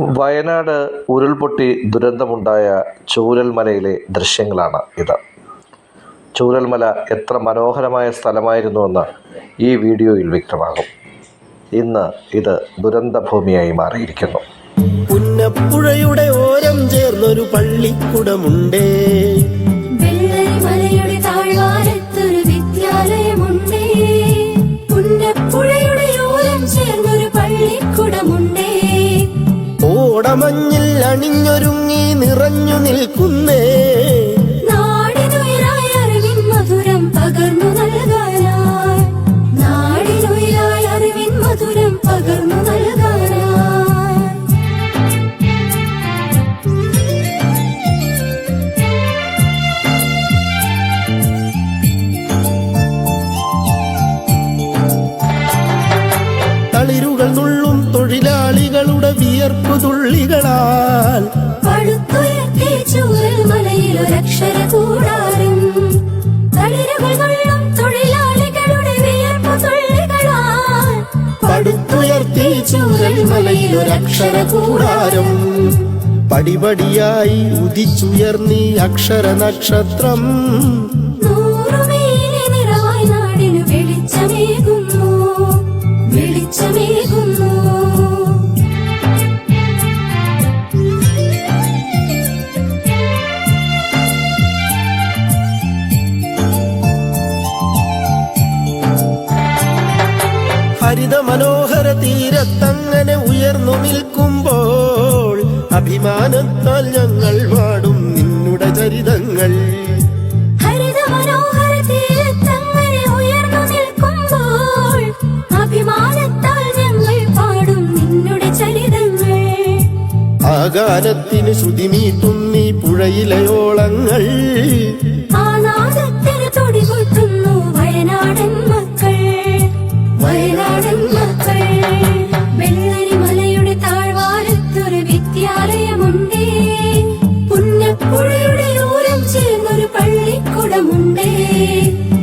വയനാട് ഉരുൾപൊട്ടി ദുരന്തമുണ്ടായ ചൂരൽമലയിലെ ദൃശ്യങ്ങളാണ് ഇത്. ചൂരൽമല എത്ര മനോഹരമായ സ്ഥലമായിരുന്നുവെന്ന് ഈ വീഡിയോയിൽ വ്യക്തമാകും. ഇന്ന് ഇത് ദുരന്തഭൂമിയായി മാറിയിരിക്കുന്നു. പുന്നപ്പുഴയുടെ ഓരം ചേർന്നൊരു പള്ളിക്കുടമുണ്ടേ. ഓടമഞ്ഞിൽ അണിഞ്ഞൊരുങ്ങി നിറഞ്ഞു നിൽക്കുന്നേ. തൊഴിലാളികളുടെ വിയർപ്പു തുള്ളികളാൽ പടുത്തുയർത്തി ചൂരൽ മലയിലൊരക്ഷര കൂടാരം. പടിപടിയായി ഉദിച്ചുയർന്നീ അക്ഷര നക്ഷത്രം. ഹരിത മനോഹര തീരത്തങ്ങനെ ഉയർന്നു നിൽക്കുമ്പോൾ അഭിമാനത്താൽ ഞങ്ങൾ പാടും നിന്നുടെ ചരിതങ്ങൾ. ആകാരത്തിന് ശ്രുതിമീട്ടുന്നീ പുഴയിലെ ഓളങ്ങൾ ആ നാദത്തിന് തുടികൊട്ടുന്നു വയനാടൻ മക്കൾ. me.